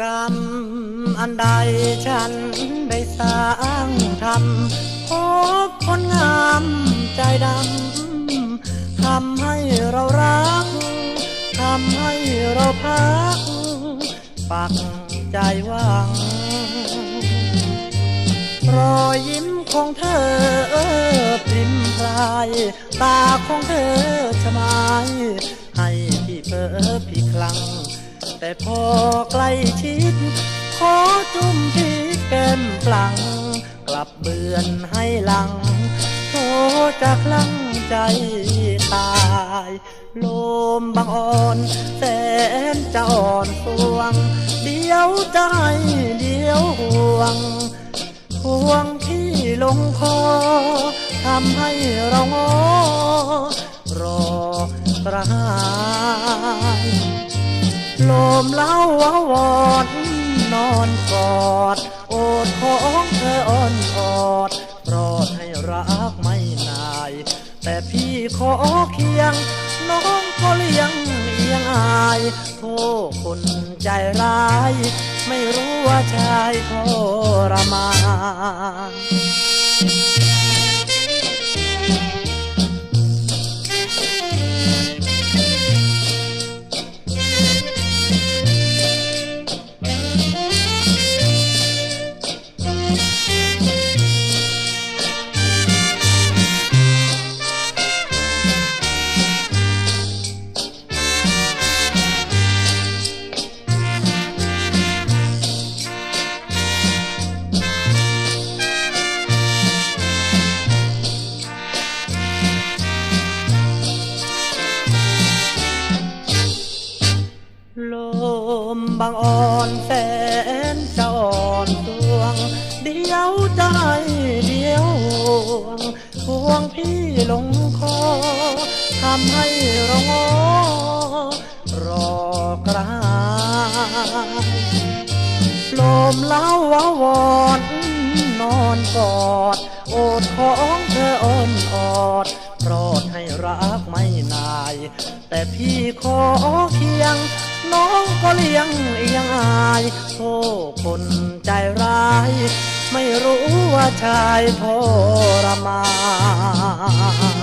กรรมอันใดฉันได้สร้างทำพบคนงามใจดำทำให้เรารักทำให้เราพัก ปักใจหวัง รอยยิ้มของเธอพริมพราย ตาของเธอชมาย ให้พี่เพอพี่คลัง แต่พอใกล้ชิด ขอจุ่มที่แก้มปลัง กลับเบือนให้หลังโทจะคลั่งใจตายลมบางอ่อนแสนจะอ่อนสวง เดียวใจเดียวห่วงห่วงที่ลงคอทำให้เรางอรอกระหาย ลมเล้าวาวอนนอนกอด โอดของเธออ่อนออดโปรดให้รักไม่นาย แต่พี่ขอเคียง น้องก็เลี้ยงเอียงอายโทษคนใจร้าย ไม่รู้ว่าชายทรมาน อ่อนแสนจะอ่อนดวง เดียวใจเดียวห่วงห่วงพี่ลงคอทำให้เรางอรอกรายลมเล้าวาวอนนอนกอด โอดของเธออ่อนออดโปรดให้รักไม่นาย แต่พี่ขอเคียง น้องก็เลี้ยงายโทษคนใจร้าย ไม่รู้ว่าชายทรมาน